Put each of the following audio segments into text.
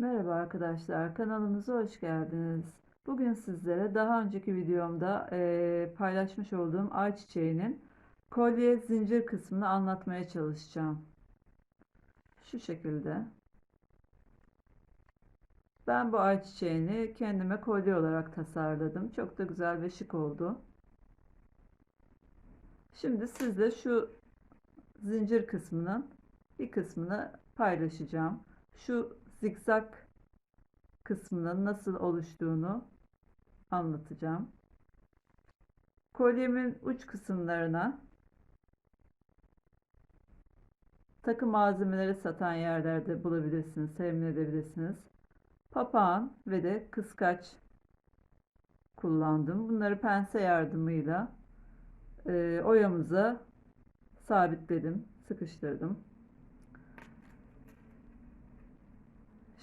Merhaba arkadaşlar, kanalımıza hoş geldiniz. Bugün sizlere daha önceki videomda eee, paylaşmış olduğum ayçiçeğinin kolye zincir kısmını anlatmaya çalışacağım. Şu şekilde. Ben bu ayçiçeğini kendime kolye olarak tasarladım. Çok da güzel ve şık oldu. Şimdi sizle şu zincir kısmının bir kısmını paylaşacağım. Şu zikzak kısmının nasıl oluştuğunu anlatacağım. Kolyemin uç kısımlarına takı malzemeleri satan yerlerde bulabilirsiniz, temin edebilirsiniz. Papağan ve de kıskaç kullandım. Bunları pense yardımıyla e, oyamıza sabitledim, sıkıştırdım.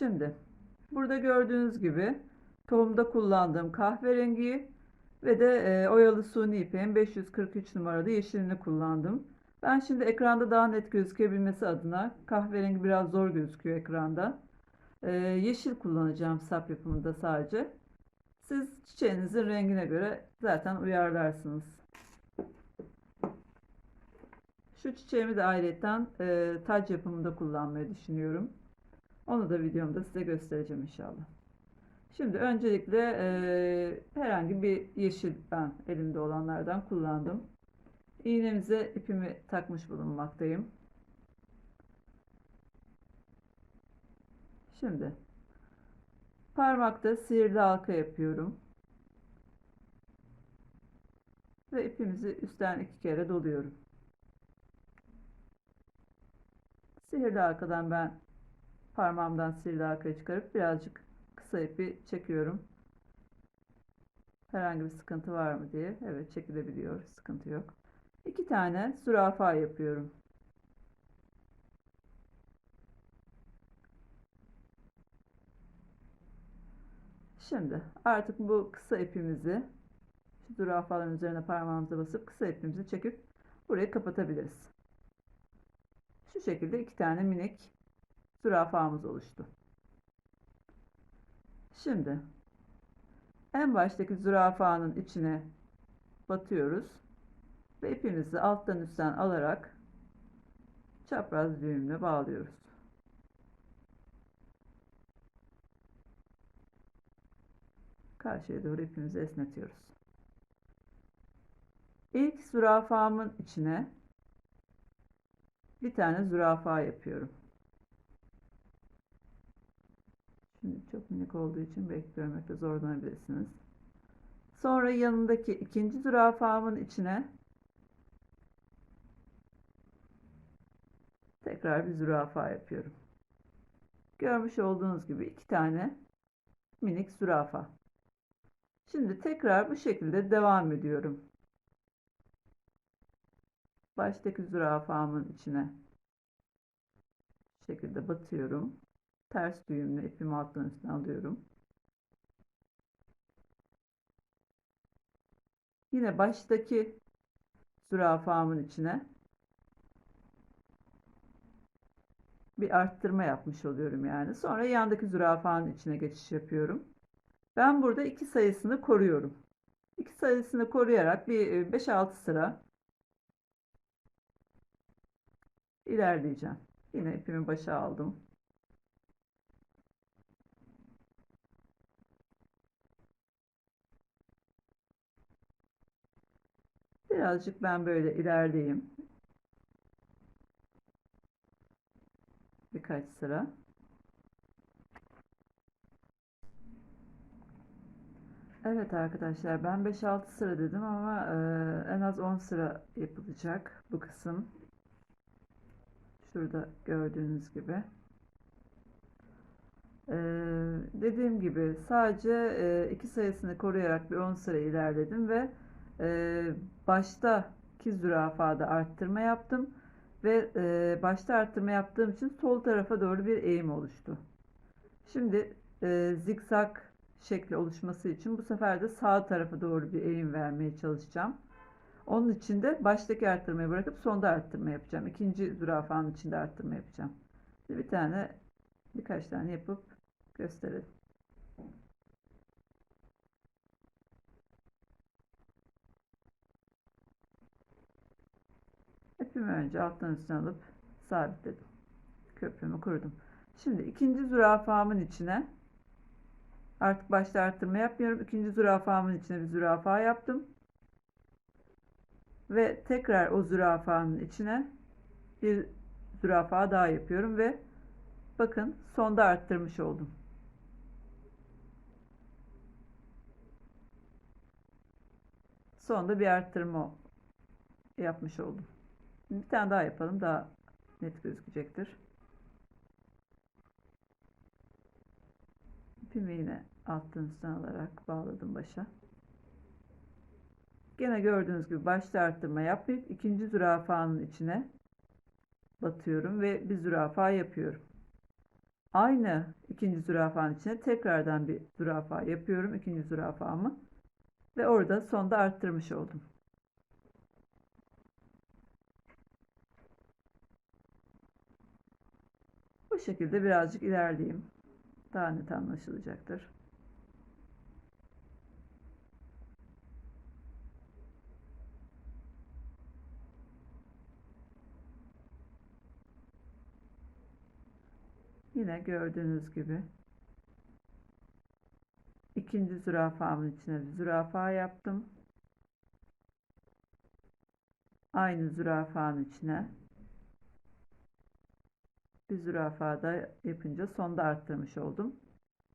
Şimdi burada gördüğünüz gibi tohumda kullandığım kahverengi ve de e, oyalı suni ipeğin 543 numaralı yeşilini kullandım. Ben şimdi ekranda daha net gözükebilmesi adına kahverengi biraz zor gözüküyor ekranda. E, yeşil kullanacağım sap yapımında sadece. Siz çiçeğinizin rengine göre zaten uyarlarsınız. Şu çiçeğimi de ayrıca e, taç yapımında kullanmayı düşünüyorum. Onu da videomda size göstereceğim inşallah. Şimdi öncelikle e, herhangi bir yeşil ben elimde olanlardan kullandım. İğnemize ipimi takmış bulunmaktayım. Şimdi parmakta sihirli halka yapıyorum. Ve ipimizi üstten iki kere doluyorum. Sihirli halkadan ben parmağımdan sihirli halkayı çıkarıp birazcık kısa ipi çekiyorum. Herhangi bir sıkıntı var mı diye. Evet çekilebiliyor. Sıkıntı yok. İki tane zürafa yapıyorum. Şimdi artık bu kısa ipimizi şu zürafaların üzerine parmağımıza basıp kısa ipimizi çekip burayı kapatabiliriz. Şu şekilde iki tane minik zürafamız oluştu. Şimdi en baştaki zürafanın içine batıyoruz ve ipimizi alttan üstten alarak çapraz düğümle bağlıyoruz. Karşıya doğru ipimizi esnetiyoruz. İlk zürafamın içine bir tane zürafa yapıyorum. Minik olduğu için belki zorlanabilirsiniz. Sonra yanındaki ikinci zürafamın içine tekrar bir zürafa yapıyorum. Görmüş olduğunuz gibi iki tane minik zürafa. Şimdi tekrar bu şekilde devam ediyorum. Baştaki zürafamın içine şekilde batıyorum ters düğümle ipimi alttan üstüne alıyorum. Yine baştaki zürafamın içine bir arttırma yapmış oluyorum yani. Sonra yandaki zürafanın içine geçiş yapıyorum. Ben burada iki sayısını koruyorum. İki sayısını koruyarak bir 5-6 sıra ilerleyeceğim. Yine ipimi başa aldım. Birazcık ben böyle ilerleyeyim. Birkaç sıra. Evet arkadaşlar ben 5-6 sıra dedim ama e, en az 10 sıra yapılacak bu kısım. Şurada gördüğünüz gibi. Ee, dediğim gibi sadece e, iki sayısını koruyarak bir 10 sıra ilerledim ve e, baştaki zürafada arttırma yaptım ve e, başta arttırma yaptığım için sol tarafa doğru bir eğim oluştu. Şimdi e, zikzak şekli oluşması için bu sefer de sağ tarafa doğru bir eğim vermeye çalışacağım. Onun için de baştaki arttırmayı bırakıp sonda arttırma yapacağım. İkinci zürafanın içinde arttırma yapacağım. Bir tane birkaç tane yapıp gösterelim. İpimi önce alttan üstüne alıp sabitledim. Köprümü kurdum. Şimdi ikinci zürafamın içine artık başta arttırma yapmıyorum. İkinci zürafamın içine bir zürafa yaptım. Ve tekrar o zürafanın içine bir zürafa daha yapıyorum ve bakın sonda arttırmış oldum. Sonda bir arttırma yapmış oldum. Bir tane daha yapalım daha net gözükecektir. İpimi yine alttan üstten alarak bağladım başa. Gene gördüğünüz gibi başta arttırma yapmayıp ikinci zürafanın içine batıyorum ve bir zürafa yapıyorum. Aynı ikinci zürafanın içine tekrardan bir zürafa yapıyorum. ikinci zürafamı ve orada sonda arttırmış oldum. Bu şekilde birazcık ilerleyeyim. Daha net anlaşılacaktır. Yine gördüğünüz gibi ikinci zürafamın içine bir zürafa yaptım. Aynı zürafanın içine bir zürafa da yapınca sonda arttırmış oldum.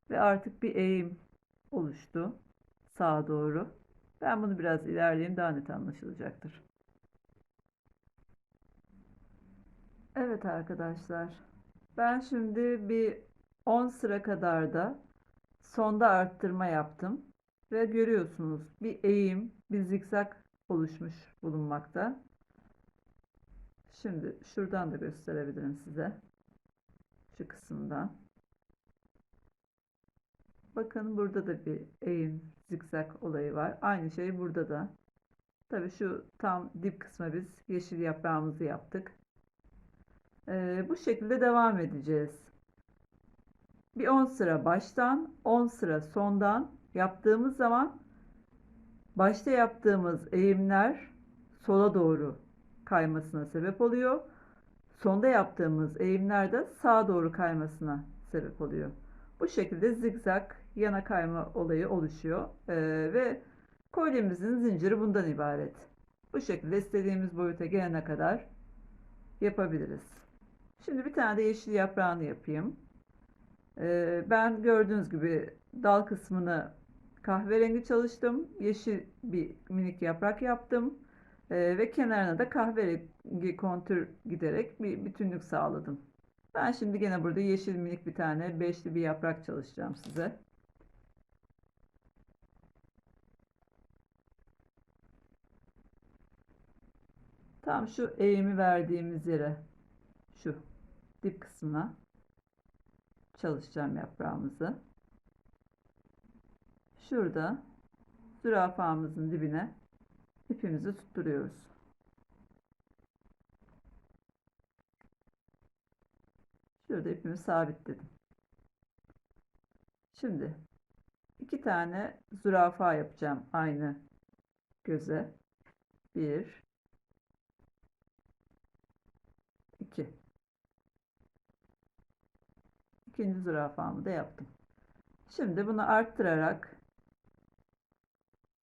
Ve artık bir eğim oluştu sağa doğru. Ben bunu biraz ilerleyeyim daha net anlaşılacaktır. Evet arkadaşlar. Ben şimdi bir 10 sıra kadar da sonda arttırma yaptım. Ve görüyorsunuz bir eğim, bir zikzak oluşmuş bulunmakta. Şimdi şuradan da gösterebilirim size. Şu kısımdan. Bakın burada da bir eğim, zikzak olayı var. Aynı şey burada da. Tabii şu tam dip kısma biz yeşil yaprağımızı yaptık. Ee, bu şekilde devam edeceğiz. Bir 10 sıra baştan, 10 sıra sondan yaptığımız zaman başta yaptığımız eğimler sola doğru kaymasına sebep oluyor. Sonda yaptığımız eğimler de sağa doğru kaymasına sebep oluyor. Bu şekilde zigzag yana kayma olayı oluşuyor. Ee, ve kolyemizin zinciri bundan ibaret. Bu şekilde istediğimiz boyuta gelene kadar yapabiliriz. Şimdi bir tane de yeşil yaprağını yapayım. Ee, ben gördüğünüz gibi dal kısmını kahverengi çalıştım. Yeşil bir minik yaprak yaptım. Ee, ve kenarına da kahverengi kontür giderek bir bütünlük sağladım. Ben şimdi gene burada yeşil minik bir tane beşli bir yaprak çalışacağım size. Tam şu eğimi verdiğimiz yere şu dip kısmına çalışacağım yaprağımızı. Şurada zürafamızın dibine ipimizi tutturuyoruz. Şurada ipimi sabitledim. Şimdi iki tane zürafa yapacağım aynı göze. Bir, iki. İkinci zürafamı da yaptım. Şimdi bunu arttırarak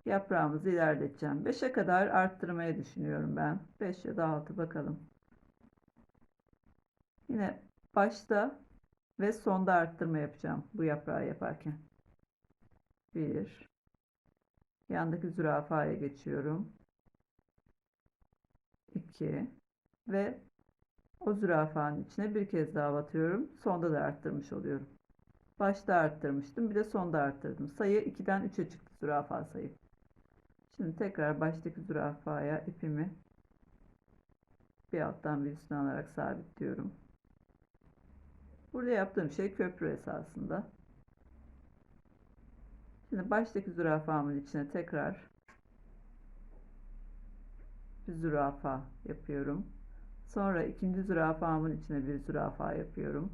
yaprağımızı ilerleteceğim. 5'e kadar arttırmayı düşünüyorum ben. 5 ya da 6 bakalım. Yine başta ve sonda arttırma yapacağım bu yaprağı yaparken. 1 yandaki zürafaya geçiyorum. 2 ve o zürafanın içine bir kez daha batıyorum. Sonda da arttırmış oluyorum. Başta arttırmıştım. Bir de sonda arttırdım. Sayı 2'den 3'e çıktı zürafa sayı. Şimdi tekrar baştaki zürafaya ipimi bir alttan bir üstüne alarak sabitliyorum. Burada yaptığım şey köprü esasında. Şimdi baştaki zürafamın içine tekrar bir zürafa yapıyorum. Sonra ikinci zürafamın içine bir zürafa yapıyorum.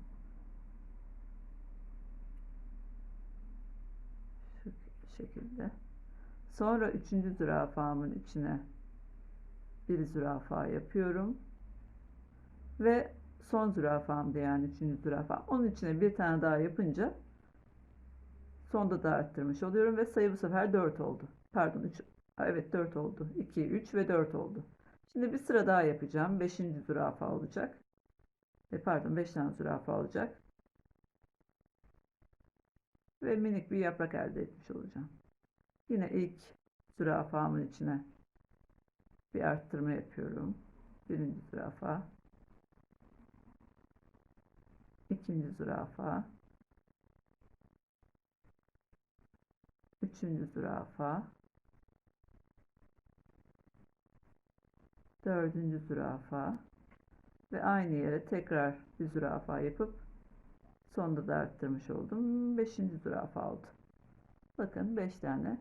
şekilde. Sonra üçüncü zürafamın içine bir zürafa yapıyorum. Ve son zürafamdı yani üçüncü zürafa. Onun içine bir tane daha yapınca sonda da arttırmış oluyorum ve sayı bu sefer 4 oldu. Pardon 3 evet 4 oldu. 2, 3 ve 4 oldu. Şimdi bir sıra daha yapacağım. 5. zürafa olacak. E, pardon 5 tane zürafa olacak. Ve minik bir yaprak elde etmiş olacağım. Yine ilk zürafamın içine bir arttırma yapıyorum. Birinci zürafa. ikinci zürafa. Üçüncü zürafa. Dördüncü zürafa. Ve aynı yere tekrar bir zürafa yapıp sonda da arttırmış oldum. Beşinci zürafa oldu. Bakın beş tane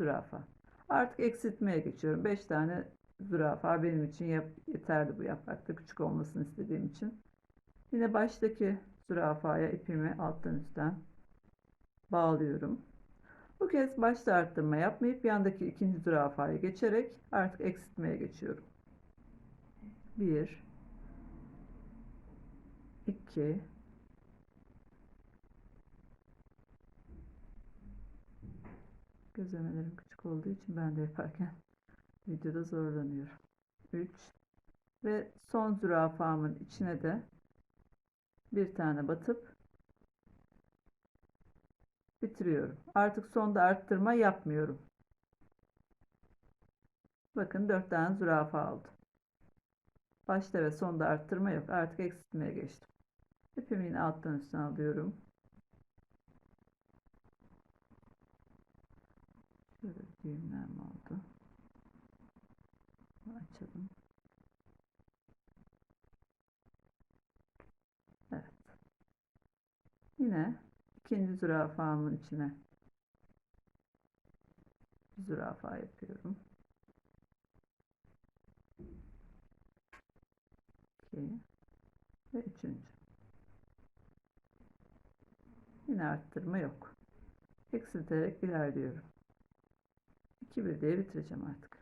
zürafa. Artık eksiltmeye geçiyorum. Beş tane zürafa benim için yap yeterli bu yaprakta küçük olmasını istediğim için. Yine baştaki zürafaya ipimi alttan üstten bağlıyorum. Bu kez başta arttırma yapmayıp yandaki ikinci zürafaya geçerek artık eksiltmeye geçiyorum. 1 2 Gözlemelerim küçük olduğu için ben de yaparken videoda zorlanıyorum. 3 ve son zürafamın içine de bir tane batıp bitiriyorum. Artık sonda arttırma yapmıyorum. Bakın 4 tane zürafa oldu. Başta ve sonda arttırma yok. Artık eksiltmeye geçtim. İpimi yine alttan üstten alıyorum. Şöyle düğümlenme oldu. Açalım. Evet. Yine ikinci zürafamın içine zürafa yapıyorum. 2 ve üçüncü. Yine arttırma yok. Eksilterek ilerliyorum. 2 bir diye bitireceğim artık.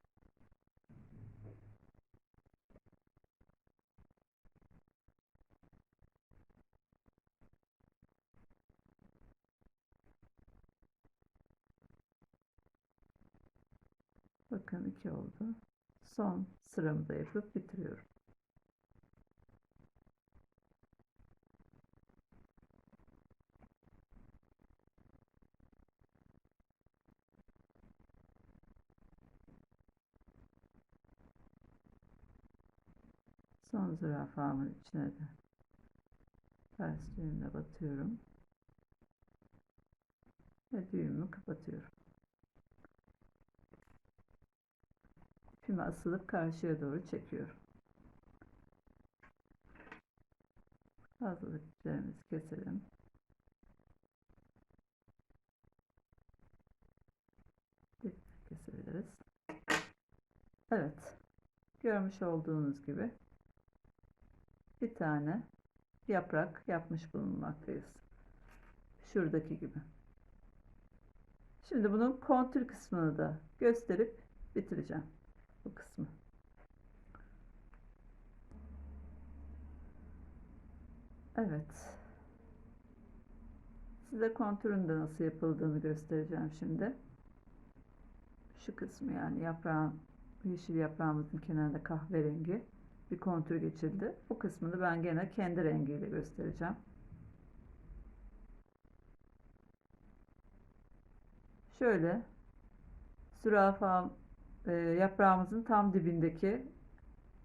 Bakın 2 oldu. Son sıramı da yapıp bitiriyorum. Son zürafamın içine de ters düğümle batıyorum. Ve düğümü kapatıyorum. İpimi asılıp karşıya doğru çekiyorum. Fazlalık iplerimizi keselim. Kesebiliriz. Evet. Görmüş olduğunuz gibi bir tane yaprak yapmış bulunmaktayız. Şuradaki gibi. Şimdi bunun kontür kısmını da gösterip bitireceğim bu kısmı. Evet. Size kontürün de nasıl yapıldığını göstereceğim şimdi. Şu kısmı yani yaprağın yeşil yaprağımızın kenarında kahverengi bir kontür geçildi. Bu kısmını ben gene kendi rengiyle göstereceğim. Şöyle zürafa e, yaprağımızın tam dibindeki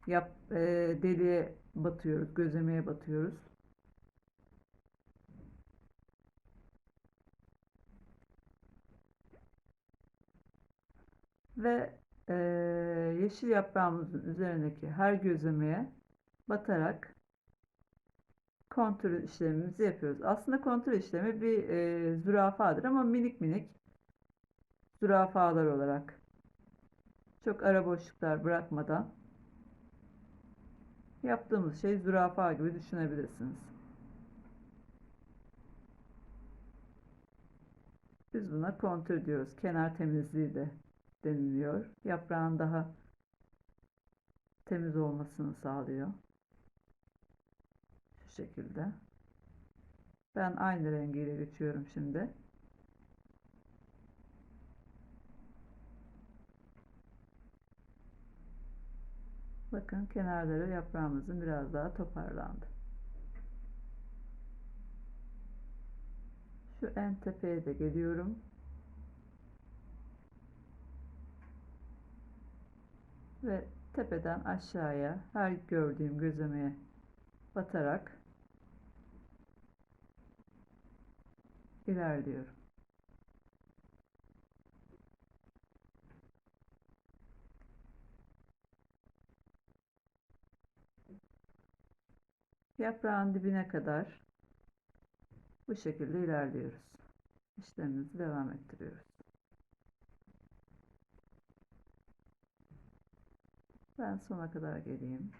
yap, e, deliğe batıyoruz, gözlemeye batıyoruz. Ve e, yeşil yaprağımızın üzerindeki her gözlemeye batarak kontrol işlemimizi yapıyoruz. Aslında kontrol işlemi bir e, zürafadır ama minik minik zürafalar olarak çok ara boşluklar bırakmadan yaptığımız şey zürafa gibi düşünebilirsiniz. Biz buna kontür diyoruz. Kenar temizliği de deniliyor. Yaprağın daha temiz olmasını sağlıyor. Şu şekilde. Ben aynı rengiyle geçiyorum şimdi. Bakın kenarları yaprağımızın biraz daha toparlandı. Şu en tepeye de geliyorum. Ve tepeden aşağıya her gördüğüm gözlemeye batarak ilerliyorum. Yaprağın dibine kadar bu şekilde ilerliyoruz. İşlemimizi devam ettiriyoruz. Ben sona kadar geleyim.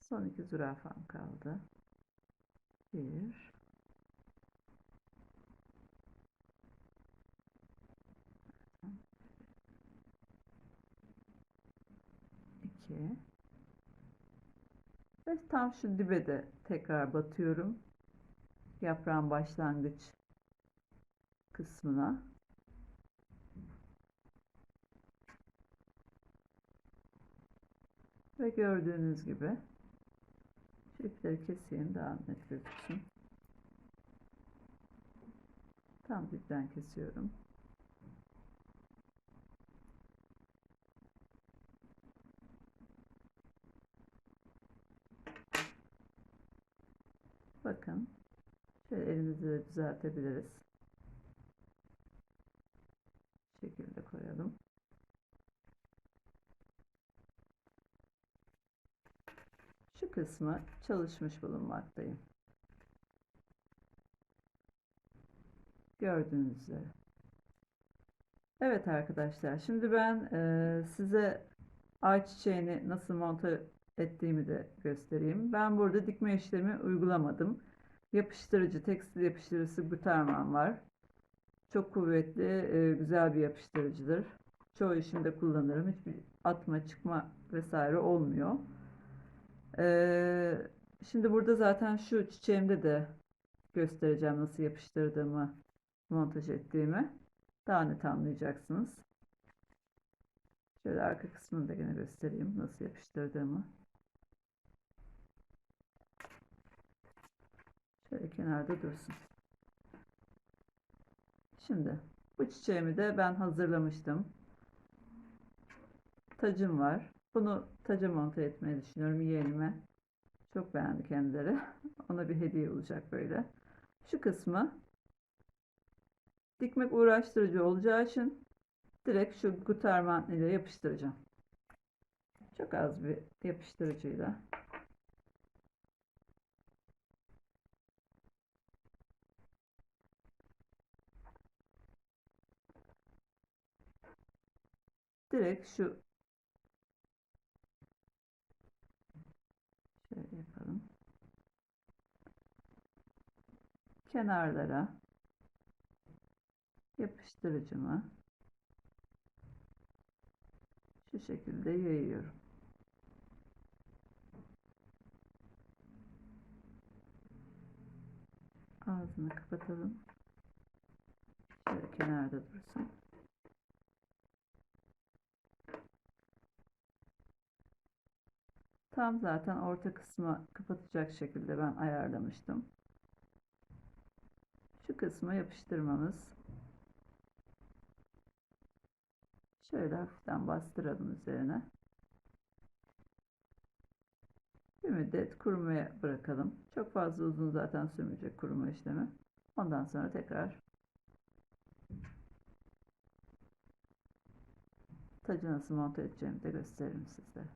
Son iki zürafam kaldı. Bir. iki. Ve tam şu dibe de tekrar batıyorum. Yaprağın başlangıç kısmına. Ve gördüğünüz gibi şu ipleri keseyim daha net gözüksün. Tam dipten kesiyorum. Bakın şöyle elimizle de düzeltebiliriz. Bu şekilde koyalım. Şu kısmı çalışmış bulunmaktayım. Gördüğünüz üzere. Evet arkadaşlar, şimdi ben e, size ayçiçeğini nasıl monte ettiğimi de göstereyim. Ben burada dikme işlemi uygulamadım. Yapıştırıcı, tekstil yapıştırıcısı Gutermann var. Çok kuvvetli, e, güzel bir yapıştırıcıdır. Çoğu işimde kullanırım. Hiçbir atma, çıkma vesaire olmuyor. Ee, şimdi burada zaten şu çiçeğimde de göstereceğim nasıl yapıştırdığımı, montaj ettiğimi. Daha net anlayacaksınız. Şöyle arka kısmını da yine göstereyim nasıl yapıştırdığımı. Şöyle kenarda dursun. Şimdi bu çiçeğimi de ben hazırlamıştım. Tacım var. Bunu taca monte etmeyi düşünüyorum yeğenime. Çok beğendi kendileri. Ona bir hediye olacak böyle. Şu kısmı dikmek uğraştırıcı olacağı için direkt şu Gutermann ile yapıştıracağım. Çok az bir yapıştırıcıyla. Direkt şu şöyle yapalım. Kenarlara yapıştırıcımı şu şekilde yayıyorum. Ağzını kapatalım. Şöyle kenarda dursun. Tam zaten orta kısmı kapatacak şekilde ben ayarlamıştım. Şu kısmı yapıştırmamız. Şöyle hafiften bastıralım üzerine. Bir müddet kurumaya bırakalım. Çok fazla uzun zaten sürmeyecek kuruma işlemi. Ondan sonra tekrar tacı nasıl monte edeceğimi de gösteririm sizlere.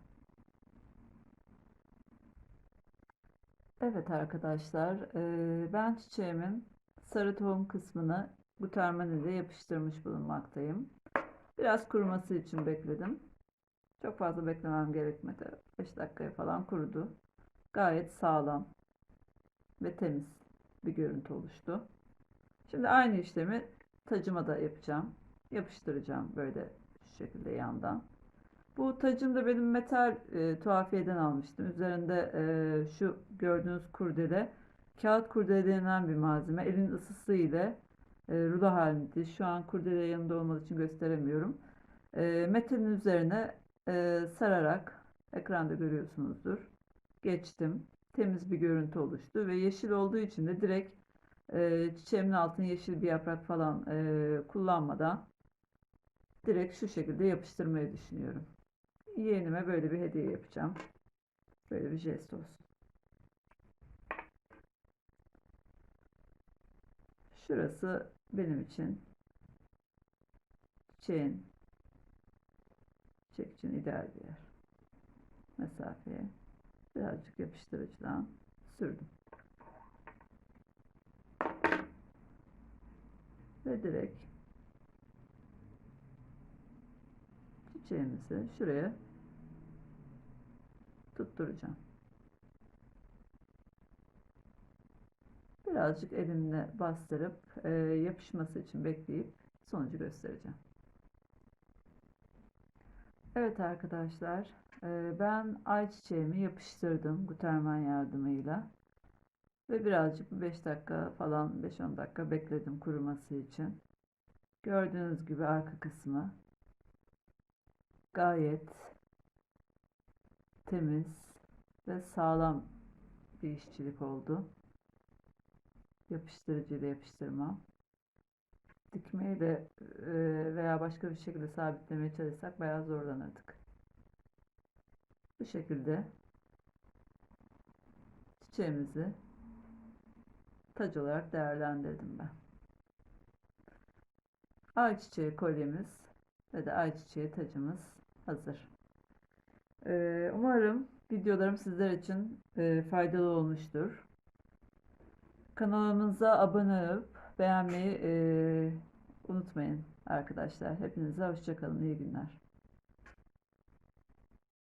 Evet arkadaşlar, ben çiçeğimin sarı tohum kısmını Gutermann ile yapıştırmış bulunmaktayım. Biraz kuruması için bekledim. Çok fazla beklemem gerekmedi. 5 dakikaya falan kurudu. Gayet sağlam ve temiz. bir görüntü oluştu. Şimdi aynı işlemi tacıma da yapacağım. Yapıştıracağım böyle şu şekilde yandan. Bu tacım da benim metal e, tuhafiyeden almıştım. Üzerinde e, şu gördüğünüz kurdele kağıt kurdele denilen bir malzeme. Elin ısısı ile e, rulo halinde. Şu an kurdele yanında olmadığı için gösteremiyorum. E, metalin üzerine e, sararak ekranda görüyorsunuzdur. Geçtim. Temiz bir görüntü oluştu ve yeşil olduğu için de direkt e, çiçeğimin altına yeşil bir yaprak falan e, kullanmadan direkt şu şekilde yapıştırmayı düşünüyorum. Yeğenime böyle bir hediye yapacağım. Böyle bir jest olsun. Şurası benim için çiçeğin çiçek için ideal bir yer. Mesafeye birazcık yapıştırıcıdan sürdüm. Ve direkt çiçeğimizi şuraya tutturacağım. Birazcık elimle bastırıp e, yapışması için bekleyip sonucu göstereceğim. Evet arkadaşlar, e, ben ayçiçeğimi yapıştırdım Guterman yardımıyla. Ve birazcık 5 dakika falan 5-10 dakika bekledim kuruması için. Gördüğünüz gibi arka kısmı gayet temiz ve sağlam bir işçilik oldu. Yapıştırıcı ile yapıştırmam. Dikmeyle e, veya başka bir şekilde sabitlemeye çalışsak bayağı zorlanırdık. Bu şekilde çiçeğimizi tac olarak değerlendirdim ben. Ayçiçeği kolyemiz ve de ayçiçeği tacımız hazır. Ee, umarım videolarım sizler için e, faydalı olmuştur. Kanalımıza abone olup beğenmeyi e, unutmayın arkadaşlar. Hepinize hoşçakalın. İyi günler.